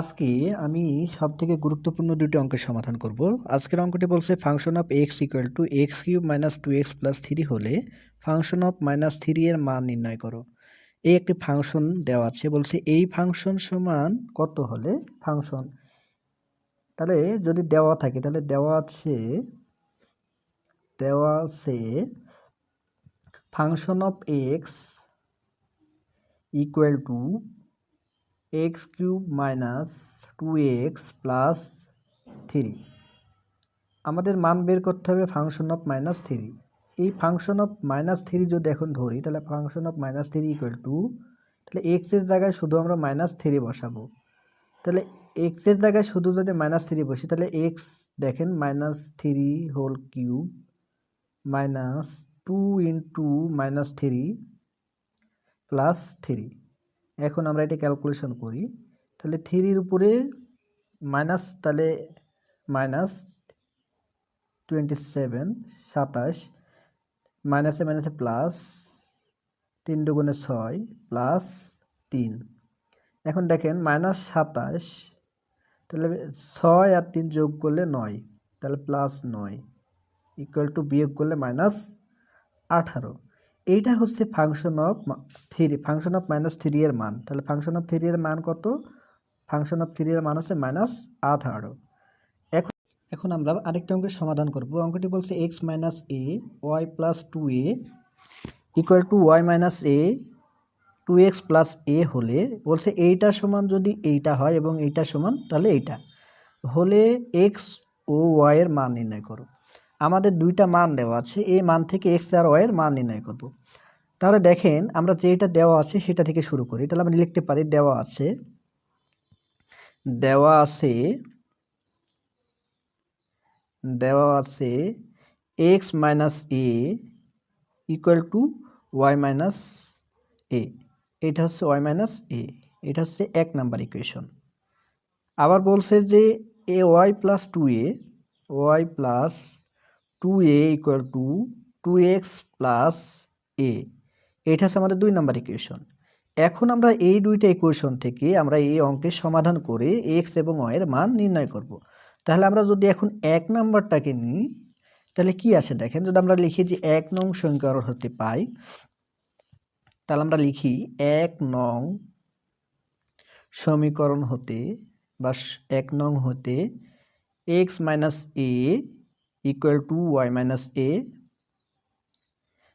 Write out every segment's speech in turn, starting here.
আজকে আমি সব থেকে গুরুত্বপূর্ণ দুটি অঙ্কের সমাধান করব। আজকের অঙ্কটি বলছে function of X equal to X cube minus two X plus three হলে ফাংশন অফ মাইনাস থ্রি এর মান নির্ণয় করো। এই একটি ফাংশন দেওয়া আছে, বলছে এই ফাংশন সমান কত হলে ফাংশন তাহলে যদি দেওয়া থাকে, তাহলে দেওয়া আছে দেওয়া আছে function of X equal to X cube minus two X plus three. আমাদের মান বের করতে হবে ফাংশন অফ মাইনাস থ্রি। এই ফাংশন অফ মাইনাস থ্রি যদি এখন ধরি, তাহলে function of minus three equal to তাহলে এক্সের জায়গায় শুধু আমরা মাইনাস থ্রি বসাবো। তাহলে এক্সের জায়গায় শুধু যদি মাইনাস থ্রি বসি, তাহলে এক্স দেখেন minus three whole cube minus two into minus three plus three. এখন আমরা এটা ক্যালকুলেশন করি, তাহলে থ্রির উপরে মাইনাস তাহলে মাইনাস টোয়েন্টি সেভেন সাতাশ মাইনাসে মাইনাসে প্লাস তিন দুগুণে ছয় প্লাস তিন। এখন দেখেন মাইনাস সাতাশ, তাহলে ছয় আর তিন যোগ করলে নয়, তাহলে প্লাস নয় ইকুয়াল টু বিয়োগ করলে মাইনাস আঠারো। এইটা হচ্ছে function of three function of minus three এর মান। তাহলে ফাংশন অফ থ্রি এর মান কত? ফাংশন অফ থ্রি এর মান হচ্ছে মাইনাস আঠারো। এখন এখন আমরা আরেকটা অঙ্কের সমাধান করব। অঙ্কটি বলছে X minus A Y plus two A equal to Y minus A two X plus A হলে বলছে এইটা সমান যদি এইটা হয় এবং এইটা সমান তাহলে এইটা। হলে এক্স ও ওয়াই এর মান নির্ণয় করো। আমাদের দুইটা মান দেওয়া আছে, এই মান থেকে এক্স আর ওয়াই এর মান নির্ণয় করব। তাহলে দেখেন আমরা যেটা দেওয়া আছে সেটা থেকে শুরু করি। তাহলে আমরা লিখতে পারি দেওয়া আছে দেওয়া আছে দেওয়া আছে X minus A equal to Y minus A এটা হচ্ছে ওয়াই মাইনাস এ এটা হচ্ছে এক নাম্বার ইকুয়েশন আবার বলছে যে A Y plus two A Y plus two A equal to two X plus A এটা হচ্ছে আমাদের দুই নাম্বার ইকুয়েশন এখন আমরা এই দুইটা ইকুয়েশন থেকে আমরা এই অঙ্কের সমাধান করে এক্স এবং ওয়ের মান নির্ণয় করব। তাহলে আমরা যদি এখন এক নাম্বারটাকে নিই, তাহলে কি আসে দেখেন? যদি আমরা লিখি যে এক নং সমীকরণ হতে পাই, তাহলে আমরা লিখি এক নং সমীকরণ হতে বা এক নং হতে X minus A equal to Y minus A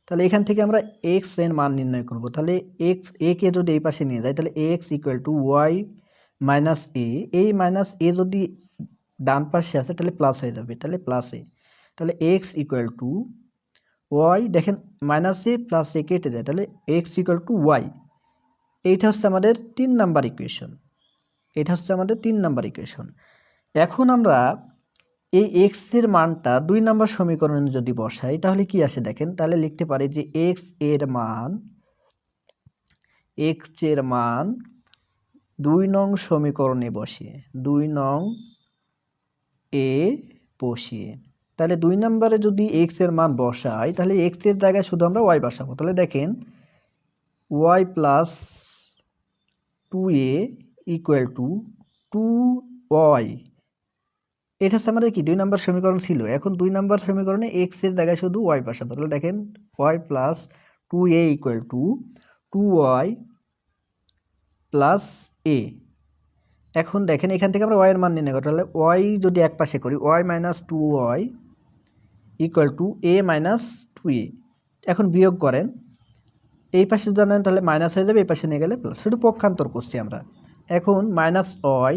তাহলে এখান থেকে আমরা এক্সের মান নির্ণয় করব। তাহলে এক্স এ কে যদি এই পাশে নিয়ে যাই, তাহলে X equal to Y minus A এই মাইনাস এ যদি ডান পাশে আসে, তাহলে প্লাস হয়ে যাবে, তাহলে প্লাস তাহলে এক্স ইকুয়াল টু ওয়াই দেখেন মাইনাস এ প্লাস এ কেটে যায়, তাহলে এক্স ইকুয়াল টু ওয়াই এইটা হচ্ছে আমাদের তিন নাম্বার ইকুয়েশন এটা হচ্ছে আমাদের তিন নাম্বার ইকুয়েশন এখন আমরা এই এক্সের মানটা দুই নম্বর সমীকরণে যদি বসাই, তাহলে কি আসে দেখেন? তাহলে লিখতে পারি যে এক্সের মান এক্সের মান দুই নং সমীকরণে বসিয়ে, দুই নং এ বসিয়ে। তাহলে দুই নম্বরে যদি এক্সের মান বসাই, তাহলে এক্সের জায়গায় শুধু আমরা ওয়াই বসাবো। তাহলে দেখেন Y plus two A equal to two Y এটা হচ্ছে আমাদের কি? দুই নাম্বার সমীকরণ ছিল। এখন দুই নাম্বার সমীকরণে এক্সের জায়গায় শুধু ওয়াই বসাবো তাহলে দেখেন Y plus two A equal to two Y plus A এখন দেখেন, এখান থেকে আমরা ওয়াইয়ের মান নির্ণয় করি। তাহলে ওয়াই যদি এক পাশে করি Y minus two Y equal to A minus two A এখন বিয়োগ করেন, এই পাশে জানেন তাহলে মাইনাস হয়ে যাবে, এই পাশে নিয়ে গেলে প্লাস শুধু পক্ষান্তর করছি আমরা। এখন minus Y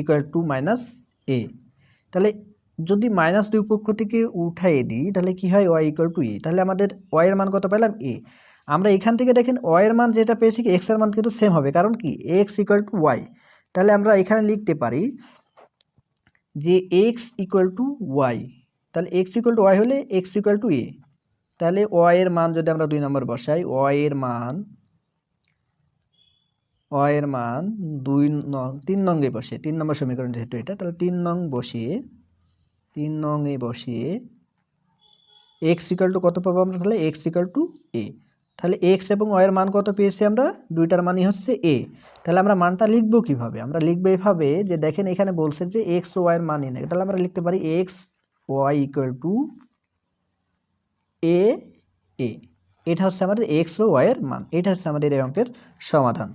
equal to minus A তাহলে যদি মাইনাস দুই পক্ষ থেকে উঠাই দিই, তাহলে কি হয়? ওয়াই ইকুয়াল টু এ তাহলে আমাদের ওয়াইয়ের মান কত পেলাম এ আমরা এখান থেকে দেখেন ওয়াইয়ের মান যেটা পেয়েছি কি এক্সের মান কিন্তু সেম হবে। কারণ কি? এক্স ইকুয়াল টু ওয়াই তাহলে আমরা এখানে লিখতে পারি যে এক্স ইকুয়াল টু ওয়াই তাহলে এক্স ইকুয়াল টু ওয়াই হলে এক্স ইকুয়াল টু এ তাহলে ওয়াইয়ের মান যদি আমরা দুই নম্বর বসাই ওয়াইয়ের মান ওয়াইয়ের মান দুই নং, তিন নঙ্গে বসে। তিন নম্বর সমীকরণ যেহেতু এটা, তাহলে তিন নং বসিয়ে তিন নংয়ে বসিয়ে এক্স ইকাল টু কত পাবো আমরা তাহলে? এক্স ইকাল টু এ তাহলে এক্স এবং ওয়ের মান কত পেয়েছি আমরা? দুইটার মানই হচ্ছে এ তাহলে আমরা মানটা লিখব কীভাবে? আমরা লিখব এভাবে যে দেখেন এখানে বলছে যে এক্স ও ওয়াইয়ের মান নেই। তাহলে আমরা লিখতে পারি X Y equal to A A এটা হচ্ছে আমাদের এক্স ও ওয়াইয়ের মান। এটা হচ্ছে আমাদের এই অঙ্কের সমাধান।